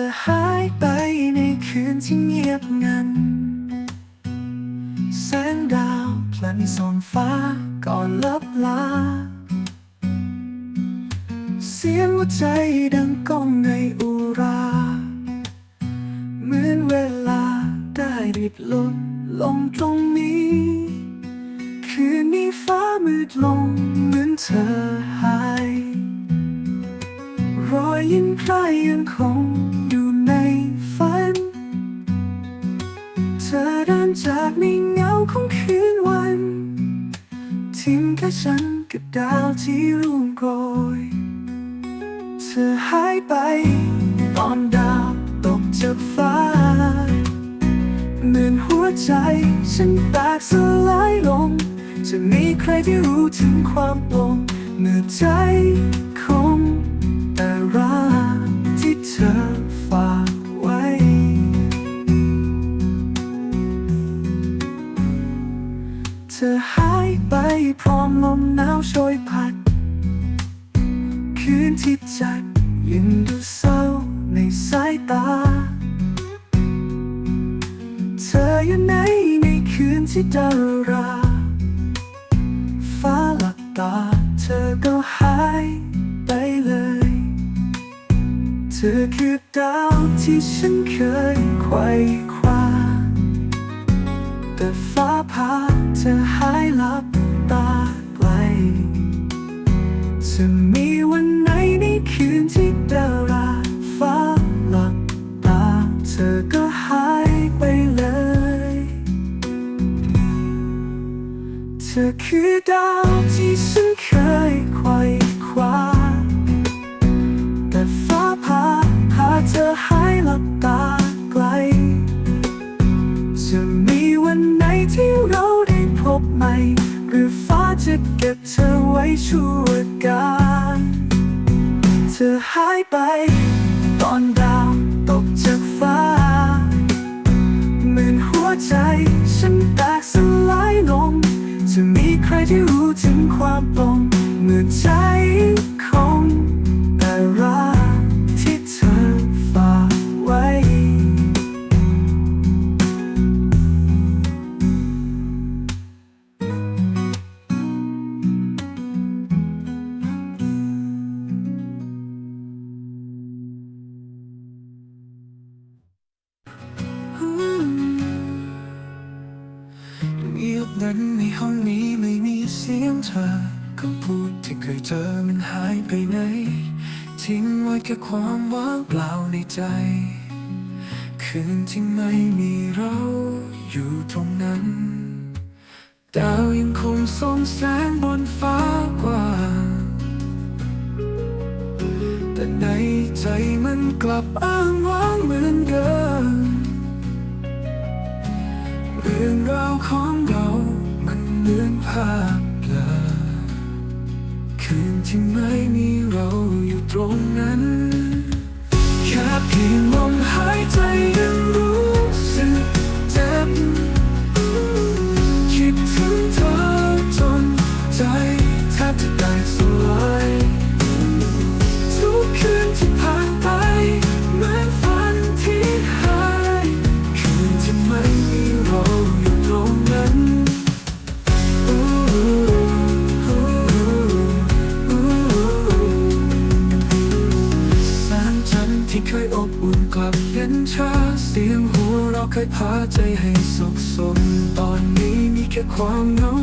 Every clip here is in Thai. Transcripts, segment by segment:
อหายไปในคืนที่เงียบงัน แสงดาวพลันส่องฟ้าก่อนลับลา เสียงหัวใจดังก้องในากในเงาของคืนวัน ทิ้งแค่ฉันกับดาวที่ร่วงโรย เธอหายไป ตอนดาวตกจากฟ้า เหมือนหัวใจฉันแตกสลายลง จะมีใครที่รู้ถึงความปลงเมื่อใจคงแต่รักที่เธอ พร้อมลมหนาวโชยพัด คืนที่จัดยังดูเศร้าในสายตา เธออยู่ไหนในคืนที่ดารา ฟ้าหลับตาเธอก็หายไปเลย เธอคือดาวที่ฉันเคยไขว่คว้าแต่ฟ้าผ่าเธอหายลับ คือดาวที่ฉันเคยไขว่คว้า แต่ฟ้าผ่าพาเธอหายหลับตาไกล จะมีวันไหนที่เราได้พบใหม่ หรือฟ้าจะเก็บเธอไว้ชั่วการเธอหายไป ตอนดาวตกจากฟ้าเหมือนหัวใจฉันแตก ที่รู้ถึงความปลงเมื่อใจ สียงเธอคำพูดที่เคยเจอมันหายไปไหน ทิ้งไว้แค่ความว่างเปล่าในใจ คืนที่ไม่มีเราอยู่ตรงนั้น ดาวยังคงส่องแสงบนฟ้ากว้างแต่ในใจมันกลับอ้างว้างเหมือนเดิมเรื่องราวของเรามันเหมือนภาน ที่ไม่มีเราอยู่ตรงนั้น แค่เพียงลมหายใจยังรู้สึกเจ็บ คิดถึงเธอจนใจแทบจะแตกสลาย ค่ความเ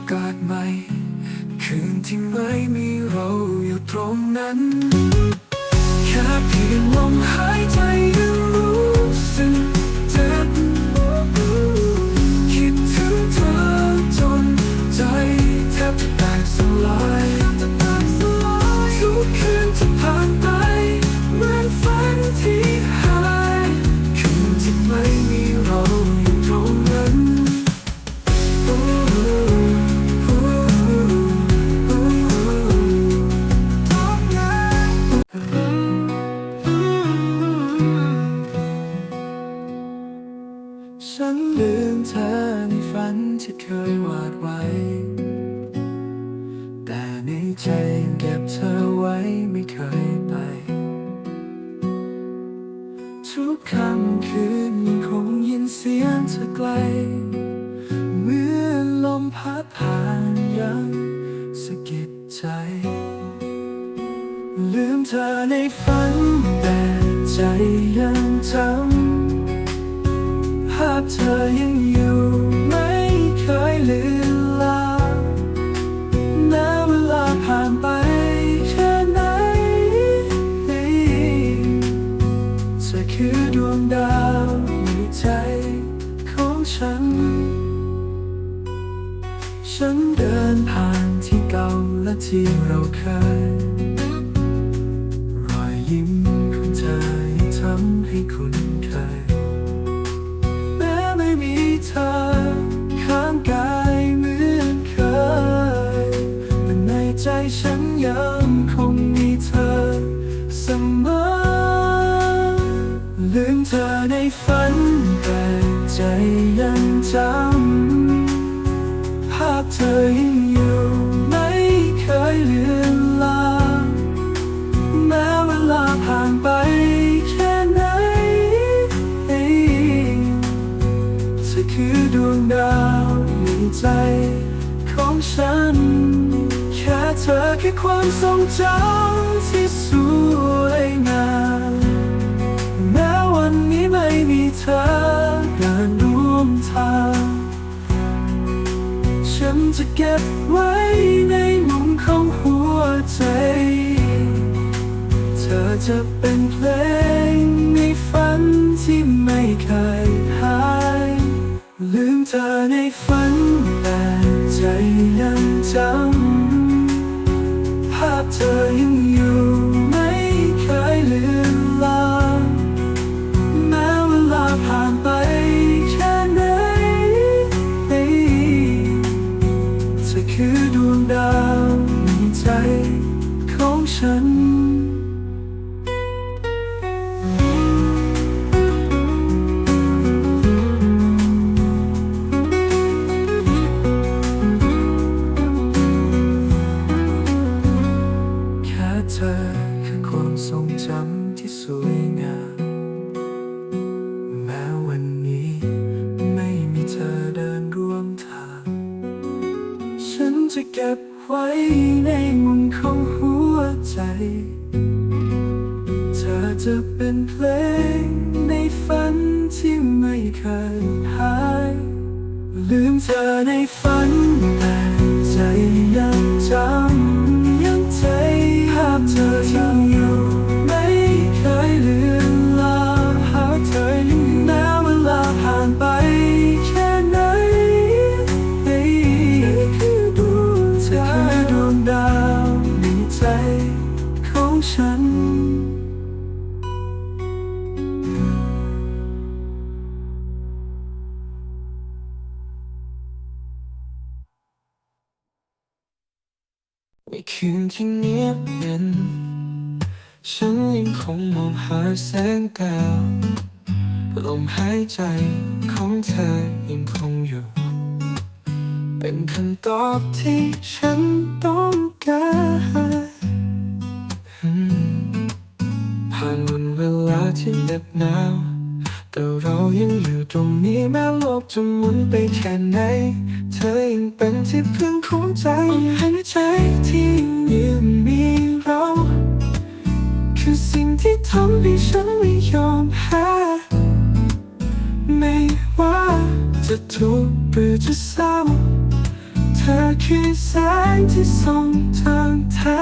อกาสใหม่ คืนที่ไม่มีเราอยู่ตรงนั้น แค่เพียงลมหายใจยังรู้สึกคิดถึงเธอจนใจแทบแตกสลาย chạy. ที่เราเคย ของฉันที่สวยงามแม้วันนี้ไม่มีเธอเดินร่วมทาง ฉันจะเก็บไว้ในมุมของหัวใจ เธอจะเป็นเพลงในฝันที่ไม่เคยหาย ลืมเธอในฝันแต่ใจยังจำ The. แสงแก้วลมหายใจของเธอยังคงอยู่ เป็นคำตอบที่ฉันต้องการผ่านวันเวลาที่เด็บหนาวแต่เรายังอยู่ตรงนี้แม้โลกจะหมุนไปแค่ไหน เธอยังเป็นที่พึ่งของใจลมหายใจที่ยังมี คือสิ่งที่ทำให้ฉันไม่ยอมแพ้ไม่ว่าจะทุกข์หรือจะเศร้าเธอคือแสงที่ส่องทางเธอ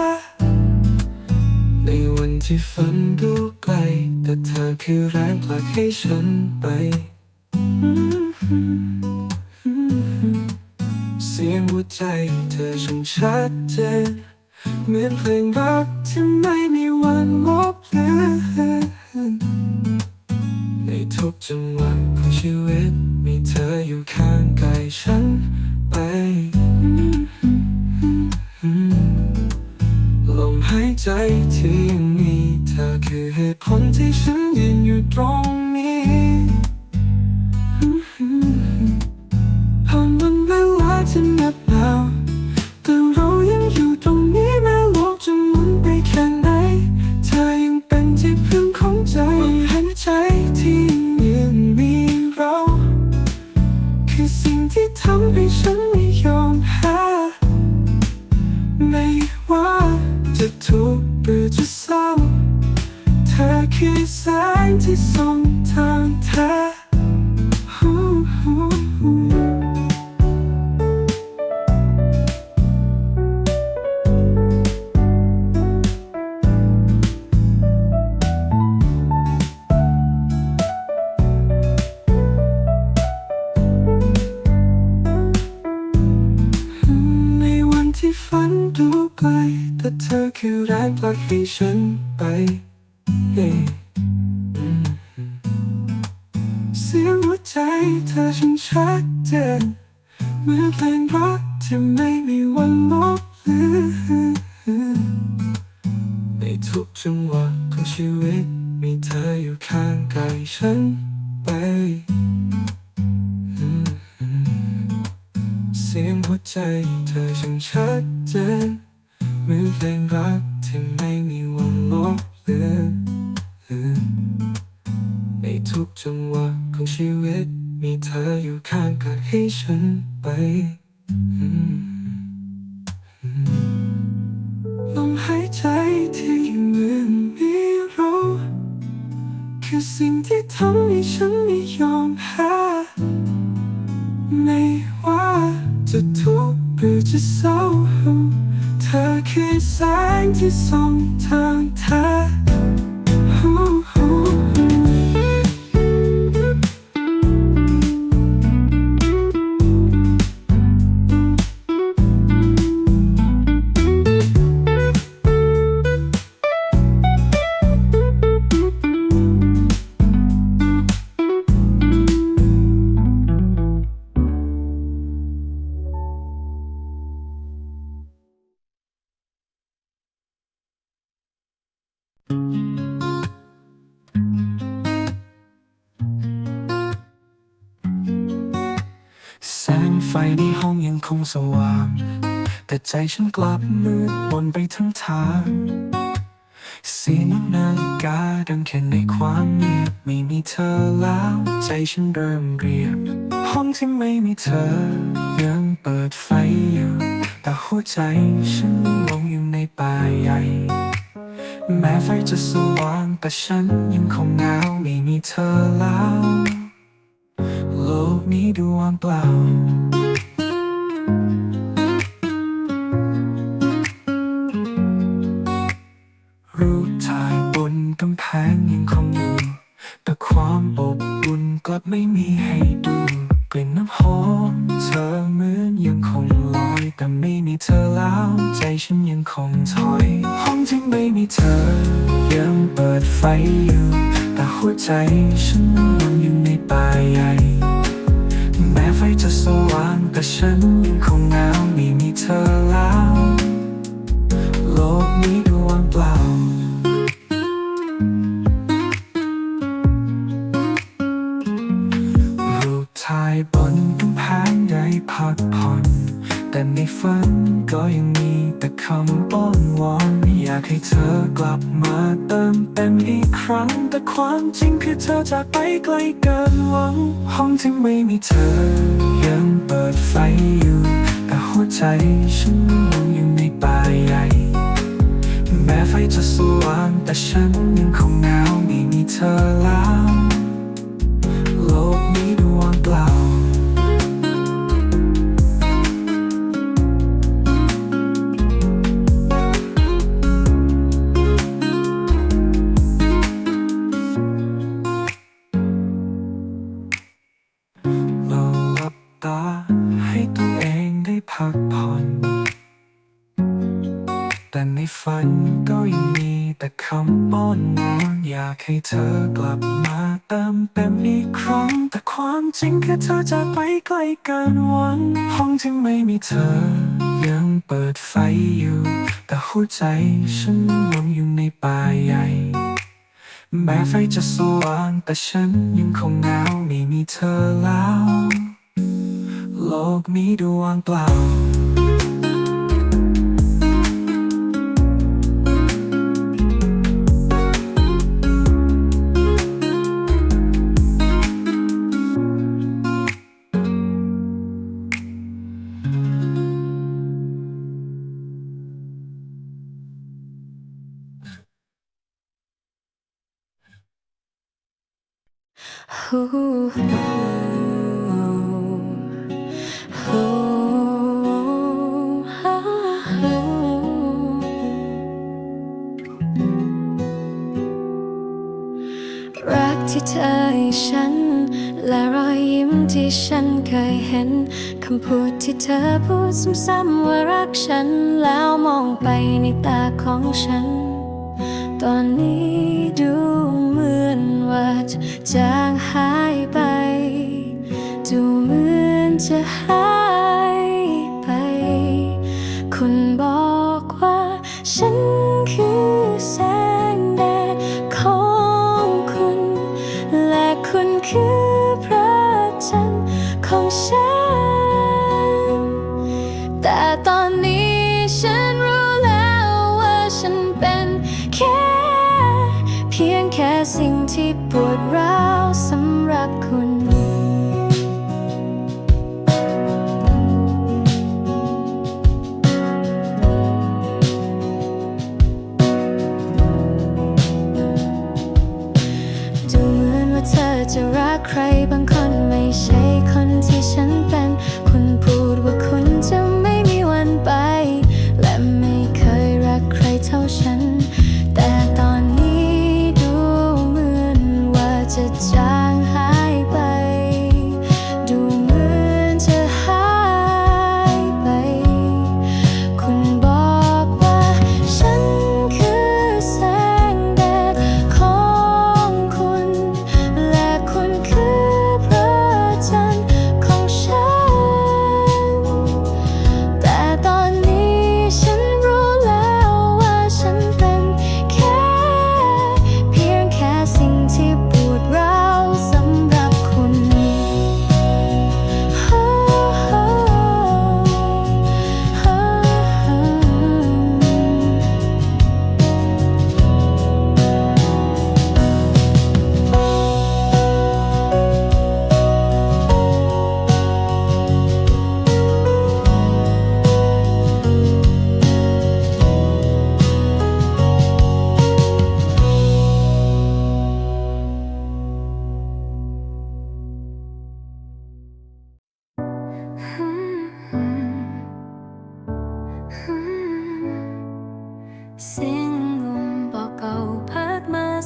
ในวันที่ฝันดูไกล แต่เธอคือแรงผลักให้ฉันไป เสียงหัวใจเธอช่างชัดเจน เหมือนเพลงรักที่ไม่มีวันลบเลือนในทุกจังหวะของชีวิต มีเธออยู่ข้างกายฉันไปลมหายใจที่ยังมีเธอคือเหตุผลที่ฉันยืนอยู่ตรง ฉันไป Hey เสียงหัวใจเธอช่างชัดเจนเหมือนเพลงรักที่ไม่มีวันลบเลือนในทุกจังหวะของชีวิต มีเธออยู่ข้างกายฉันไปเสียงหัวใจเธอช่างชัดเจน มือนเพลงรักที่ไม่มีวันลบเลือนในทุกจังหวะของชีวิต มีเธออยู่ข้างกายให้ฉัน สว่าง แต่ใจฉันกลับมืดมนไปทั้งทางเสียงนาฬิกาดังแค่ในความเงียบไม่มีเธอแล้ว ใจฉันเริ่มเรียบ ห้องที่ไม่มีเธอ ยังเปิดไฟอยู่ แต่หัวใจฉันลงอยู่ในป่าใหญ่ แม้ไฟจะสว่างแต่ฉันยังคงเหงาไม่มีเธอแล้ว โลกนี้ดูว่างเปล่า รูปถ่ายบนกำแพงยังคงอยู่ แต่ความอบอุ่นกลับไม่มีให้ดู กลิ่นน้ำหอมเธอเหมือนยังคงลอย แต่ไม่มีเธอแล้ว ใจฉันยังคงถอย ห้องที่ไม่มีเธอ ยังเปิดไฟอยู่ แต่หัวใจฉันมันยู่ในป่าใหญ่ แม้ไฟจะสว่างแต่ฉันยังคงเหงาไม่มีเธอแล้ว โลกนี้ดูว่างเปล่า รูปถ่ายบนกำแพงได้พักผ่อน แต่ในฝันก็ยังมีแต่คำอ้อนวอนอยากให้เธอกลับมาเติมเต็มอีกครั้ง แต่ความจริงคือเธอจากไปไกลเกินหวังห้องที่ไม่ เธอยังเปิดไฟอยู่แต่หัวใจฉันยังอยู่ในป่าใหญ่แม้ไฟจะสว่างแต่ฉัน เธอยังเปิดไฟอยู่ แต่หัวใจฉันหลงอยู่ในป่าใหญ่ แม้ไฟจะสว่างแต่ฉันยังคงเหงาไม่มีเธอแล้ว โลกนี้ดวงเปล่า รักที่เธอให้ฉัน และรอยยิ้มที่ฉันเคยเห็น คำพูดที่เธอพูดซ้ำๆว่ารักฉัน แล้วมองไปในตาของฉัน ตอนนี้ดูเหมือนว่า จางหายไป ดูเหมือนจะหาย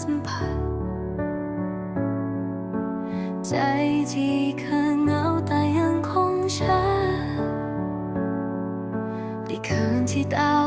สัมผัส ใจที่เคยเหงาแต่ยังคงชัาได้คืนที่ตา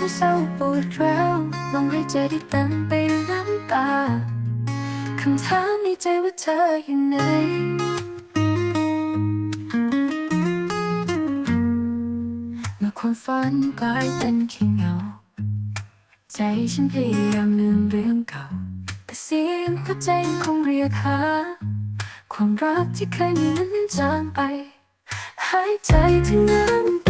ฉันยังคงเศร้าปวดร้าวลมหายใจที่เต็มไปด้วยน้ำตาคำถามในใจว่าเธออยู่ไหนเมื่อความฝันกลายเป็นแค่เงา ใจฉันพยายามลืมเรื่องเก่า แต่เสียงหัวใจคงเรียกหา ความรักที่เคยมีนั้นจางไป หายใจถึงน้ำตา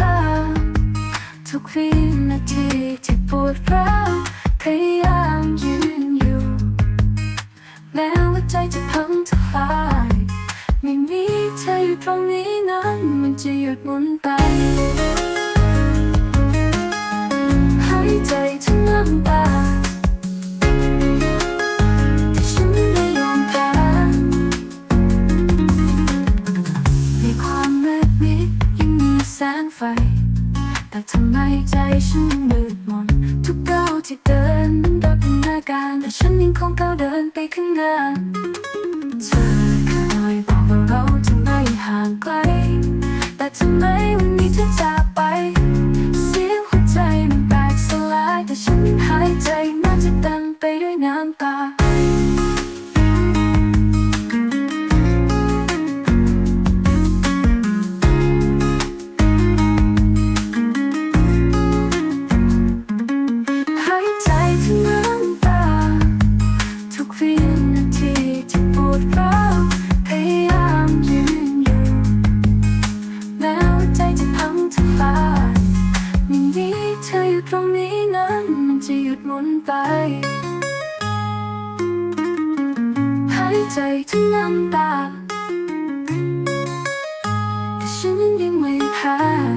ทุกวินาทีที่ปวดร้าวพยายามยืนอยู่ แม้ว่าใจจะพังทลาย ไม่มีเธออยู่ตรงนี้นั้นมันจะหยุดหมุนไปหายใจทั้งน้ำตาแต่ฉันไม่ยอมแพ้ในความมืดมิดยังมีแสงไฟ แต่ทำไมใจฉันมืดมน ทุกก้าวที่เดินดับเป็นหน้าการแต่ฉันยังคงก้าวเดินไปข้างหน้าเธอเคยบอกว่าเราจะไม่ห่างไกล แต่ทำไมวันนี้เธอจากไป เสียงหัวใจมันแตกสลายแต่ฉันหายใจมันจะเต็มไปด้วยน้ำตา ตรงนี้นั้นมันจะหยุดหมุนไป หายใจทั้งน้ำตาแต่ฉันยังไม่แพ้